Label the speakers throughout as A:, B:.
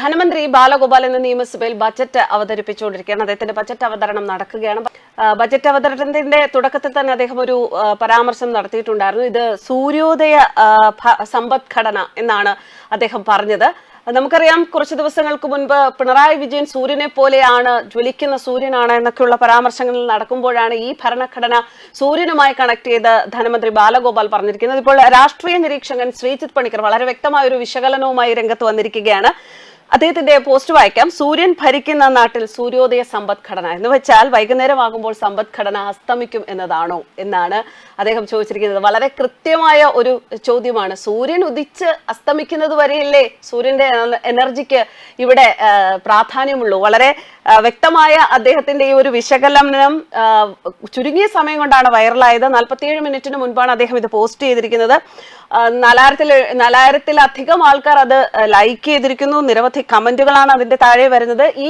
A: ധനമന്ത്രി ബാലഗോപാൽ എന്ന നിയമസഭയിൽ ബജറ്റ് അവതരിപ്പിച്ചുകൊണ്ടിരിക്കുകയാണ്. അദ്ദേഹത്തിന്റെ ബജറ്റ് അവതരണം നടക്കുകയാണ്. ബജറ്റ് അവതരണത്തിന്റെ തുടക്കത്തിൽ തന്നെ അദ്ദേഹം ഒരു പരാമർശം നടത്തിയിട്ടുണ്ടായിരുന്നു. ഇത് സൂര്യോദയ സമ്പദ്ഘടന എന്നാണ് അദ്ദേഹം പറഞ്ഞത്. നമുക്കറിയാം കുറച്ച് ദിവസങ്ങൾക്ക് മുൻപ് പിണറായി വിജയൻ സൂര്യനെ പോലെയാണ് ജ്വലിക്കുന്ന സൂര്യനാണ് എന്നൊക്കെയുള്ള പരാമർശങ്ങൾ നടക്കുമ്പോഴാണ് ഈ ഭരണഘടന സൂര്യനുമായി കണക്ട് ചെയ്ത് ധനമന്ത്രി ബാലഗോപാൽ പറഞ്ഞിരിക്കുന്നത്. ഇപ്പോൾ രാഷ്ട്രീയ നിരീക്ഷകൻ ശ്രീജിത് പണിക്കർ വളരെ വ്യക്തമായ ഒരു വിശകലനവുമായി രംഗത്ത് വന്നിരിക്കുകയാണ്. അദ്ദേഹത്തിന്റെ പോസ്റ്റ് വായിക്കാം. സൂര്യൻ ഭരിക്കുന്ന നാട്ടിൽ സൂര്യോദയ സമ്പദ്ഘടന എന്ന് വെച്ചാൽ വൈകുന്നേരമാകുമ്പോൾ സമ്പദ്ഘടന അസ്തമിക്കും എന്നതാണോ എന്നാണ് അദ്ദേഹം ചോദിച്ചിരിക്കുന്നത്. വളരെ കൃത്യമായ ഒരു ചോദ്യമാണ്. സൂര്യൻ ഉദിച്ച് അസ്തമിക്കുന്നത് വരെയല്ലേ സൂര്യന്റെ എനർജിക്ക് ഇവിടെ പ്രാധാന്യമുള്ളൂ? വളരെ വ്യക്തമായ അദ്ദേഹത്തിന്റെ ഈ ഒരു വിശകലനം ചുരുങ്ങിയ സമയം കൊണ്ടാണ് വൈറലായത്. നാൽപ്പത്തിയേഴ് മിനിറ്റിന് മുൻപാണ് അദ്ദേഹം ഇത് പോസ്റ്റ് ചെയ്തിരിക്കുന്നത്. നാലായിരത്തിൽ നാലായിരത്തിലധികം ആൾക്കാർ അത് ലൈക്ക് ചെയ്തിരിക്കുന്നു. നിരവധി കമന്റുകളാണ് അതിന്റെ താഴെ വരുന്നത്. ഈ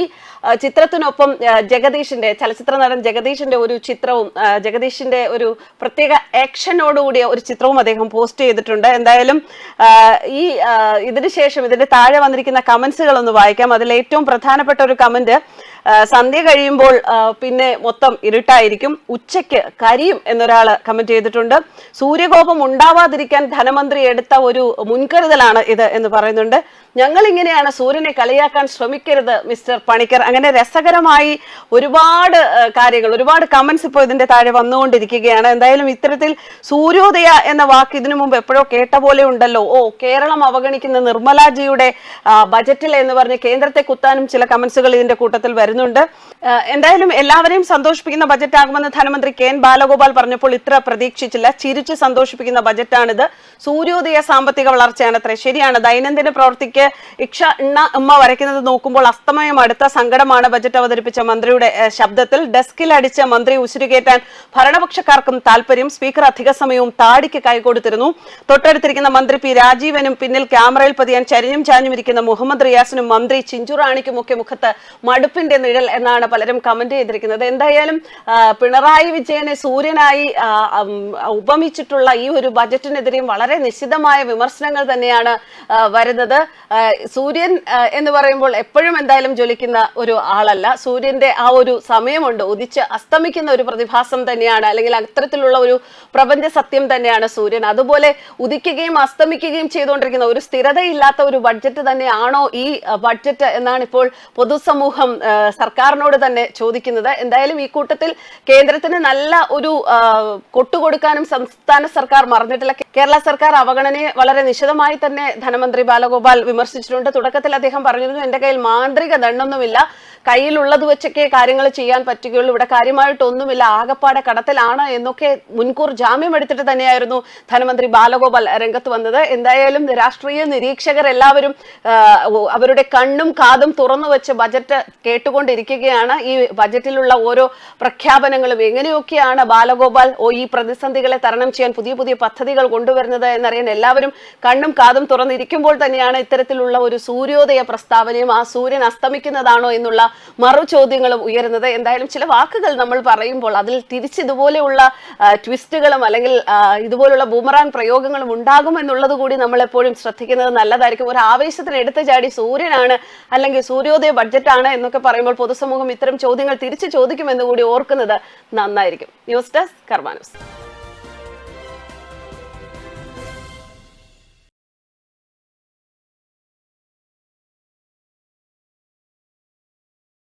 A: ചിത്രത്തിനൊപ്പം ജഗദീഷിന്റെ ചലച്ചിത്ര നടൻ ജഗദീഷിന്റെ ഒരു ചിത്രവും ജഗദീഷിന്റെ ഒരു പ്രത്യേക ആക്ഷനോടുകൂടിയ ഒരു ചിത്രവും അദ്ദേഹം പോസ്റ്റ് ചെയ്തിട്ടുണ്ട്. എന്തായാലും ഈ ഇതിന് ശേഷം ഇതിന്റെ താഴെ വന്നിരിക്കുന്ന കമന്റ്സുകൾ ഒന്ന് വായിക്കാം. അതിൽ ഏറ്റവും പ്രധാനപ്പെട്ട ഒരു കമന്റ് സന്ധ്യ കഴിയുമ്പോൾ പിന്നെ മൊത്തം ഇരുട്ടായിരിക്കും. ഉച്ചയ്ക്ക് കരിയും എന്നൊരാൾ കമന്റ് ചെയ്തിട്ടുണ്ട്. സൂര്യകോപം ഉണ്ടാവാതിരിക്കാൻ ധനമന്ത്രി എടുത്ത ഒരു മുൻകരുതലാണ് ഇത് എന്ന് പറയുന്നുണ്ട്. ഞങ്ങൾ ഇങ്ങനെയാണ് സൂര്യനെ കളിയാക്കാൻ ശ്രമിക്കരുത് മിസ്റ്റർ പണിക്കർ. അങ്ങനെ രസകരമായി ഒരുപാട് കാര്യങ്ങൾ ഒരുപാട് കമന്റ്സ് ഇപ്പോൾ ഇതിന്റെ താഴെ വന്നുകൊണ്ടിരിക്കുകയാണ്. എന്തായാലും ഇത്തരത്തിൽ സൂര്യോദയ എന്ന വാക്ക് ഇതിനു മുമ്പ് എപ്പോഴോ കേട്ട പോലെ ഉണ്ടല്ലോ. ഓ കേരളം അവഗണിക്കുന്ന നിർമ്മലാജിയുടെ ബജറ്റിൽ എന്ന് പറഞ്ഞ് കേന്ദ്രത്തെ കുത്താനും ചില കമന്റ്സുകൾ ഇതിന്റെ കൂട്ടത്തിൽ വരുന്നുണ്ട്. എന്തായാലും എല്ലാവരെയും സന്തോഷിപ്പിക്കുന്ന ബജറ്റ് ആകുമെന്ന് ധനമന്ത്രി കെ എൻ ബാലഗോപാൽ പറഞ്ഞപ്പോൾ ഇത്ര പ്രതീക്ഷിച്ചില്ല. ചിരിച്ച് സന്തോഷിപ്പിക്കുന്ന ബജറ്റാണിത് സൂര്യോദയ സാമ്പത്തിക വളർച്ചയാണ് അത്ര ശരിയാണ് ദൈനംദിന പ്രവൃത്തിക്ക് ഇക്ഷ ഇണ്ണ ഉമ്മ വരയ്ക്കുന്നത് നോക്കുമ്പോൾ അസ്തമയം അടുത്ത സങ്കടമാണ് ബജറ്റ് അവതരിപ്പിച്ച മന്ത്രിയുടെ ശബ്ദത്തിൽ ഡെസ്കിൽ അടിച്ച മന്ത്രി ഉശിരുകേറ്റാൻ ഭരണപക്ഷക്കാർക്കും താല്പര്യം സ്പീക്കർ അധിക സമയവും താടിക്ക് കൈകൊടുത്തിരുന്നു. തൊട്ടടുത്തിരിക്കുന്ന മന്ത്രി പി രാജീവനും പിന്നിൽ ക്യാമറയിൽ പതിയാൻ ചരിഞ്ഞും ചാഞ്ഞും ഇരിക്കുന്ന മുഹമ്മദ് റിയാസിനും മന്ത്രി ചിഞ്ചുറാണിക്കും ഒക്കെ മുഖത്ത് മടുപ്പിന്റെ നിഴൽ എന്നാണ് പലരും കമന്റ് ചെയ്തിരിക്കുന്നത്. എന്തായാലും പിണറായി വിജയനെ സൂര്യനായി ഉപമിച്ചിട്ടുള്ള ഈ ഒരു ബജറ്റിനെതിരെയും വളരെ നിശ്ചിതമായ വിമർശനങ്ങൾ തന്നെയാണ് വരുന്നത്. സൂര്യൻ എന്ന് പറയുമ്പോൾ എപ്പോഴും എന്തായാലും ജ്വലിക്കുന്ന ഒരു ആളല്ല. സൂര്യന്റെ ആ ഒരു സമയമുണ്ട്. ഉദിച്ച് അസ്തമിക്കുന്ന ഒരു പ്രതിഭാസം തന്നെയാണ്. അല്ലെങ്കിൽ അത്തരത്തിലുള്ള ഒരു പ്രപഞ്ച സത്യം തന്നെയാണ് സൂര്യൻ. അതുപോലെ ഉദിക്കുകയും അസ്തമിക്കുകയും ചെയ്തുകൊണ്ടിരിക്കുന്ന ഒരു സ്ഥിരതയില്ലാത്ത ഒരു ബഡ്ജറ്റ് തന്നെയാണോ ഈ ബഡ്ജറ്റ് എന്നാണ് ഇപ്പോൾ പൊതുസമൂഹം സർക്കാരിനോട് തന്നെ ചോദിക്കുന്നത്. എന്തായാലും ഈ കൂട്ടത്തിൽ കേന്ദ്രത്തിന് നല്ല ഒരു കൊട്ടുകൊടുക്കാനും സംസ്ഥാന സർക്കാർ മറന്നിട്ടില്ല. കേരള സർക്കാർ അവഗണനയെ വളരെ നിശിതമായി തന്നെ ധനമന്ത്രി ബാലഗോപാൽ വിമർശിച്ചിട്ടുണ്ട്. തുടക്കത്തിൽ അദ്ദേഹം പറഞ്ഞിരുന്നു എന്റെ കയ്യിൽ മാന്ത്രിക ദണ്ണൊന്നുമില്ല കയ്യിലുള്ളത് വെച്ചൊക്കെ കാര്യങ്ങൾ ചെയ്യാൻ പറ്റുകയുള്ളൂ. ഇവിടെ കാര്യമായിട്ടൊന്നുമില്ല. ആകപ്പാടെ കടത്തിലാണ് എന്നൊക്കെ മുൻകൂർ ജാമ്യം എടുത്തിട്ട് തന്നെയായിരുന്നു ധനമന്ത്രി ബാലഗോപാൽ രംഗത്ത് വന്നത്. എന്തായാലും രാഷ്ട്രീയ നിരീക്ഷകർ എല്ലാവരും അവരുടെ കണ്ണും കാതും തുറന്നു വെച്ച് ബജറ്റ് കേട്ടുകൊണ്ടിരിക്കുകയാണ്. ഈ ബജറ്റിലുള്ള ഓരോ പ്രഖ്യാപനങ്ങളും എങ്ങനെയൊക്കെയാണ് ബാലഗോപാൽ ഓ ഈ പ്രതിസന്ധികളെ തരണം ചെയ്യാൻ പുതിയ പുതിയ പദ്ധതികൾ കൊണ്ടുവരുന്നത് എന്നറിയാൻ എല്ലാവരും കണ്ണും കാതും തുറന്നിരിക്കുമ്പോൾ തന്നെയാണ് ഇത്തരത്തിലുള്ള ഒരു സൂര്യോദയ പ്രസ്താവനയും ആ സൂര്യൻ അസ്തമിക്കുന്നതാണോ എന്നുള്ള മറു ചോദ്യങ്ങളും ഉയരുന്നത്. എന്തായാലും ചില വാക്കുകൾ നമ്മൾ പറയുമ്പോൾ അതിൽ തിരിച്ച് ഇതുപോലെയുള്ള ട്വിസ്റ്റുകളും അല്ലെങ്കിൽ ഇതുപോലുള്ള ബൂമറാങ് പ്രയോഗങ്ങളും ഉണ്ടാകും എന്നുള്ളത് കൂടി നമ്മൾ എപ്പോഴും ശ്രദ്ധിക്കുന്നത് നല്ലതായിരിക്കും. ഒരു ആവേശത്തിന് എടുത്തു ചാടി സൂര്യനാണ് അല്ലെങ്കിൽ സൂര്യോദയ ബഡ്ജറ്റാണ് എന്നൊക്കെ പറയുമ്പോൾ പൊതുസമൂഹം ഇത്തരം ചോദ്യങ്ങൾ തിരിച്ചു ചോദിക്കുമെന്ന് കൂടി ഓർക്കുന്നത് നന്നായിരിക്കും. News desk കർമാനൂസ്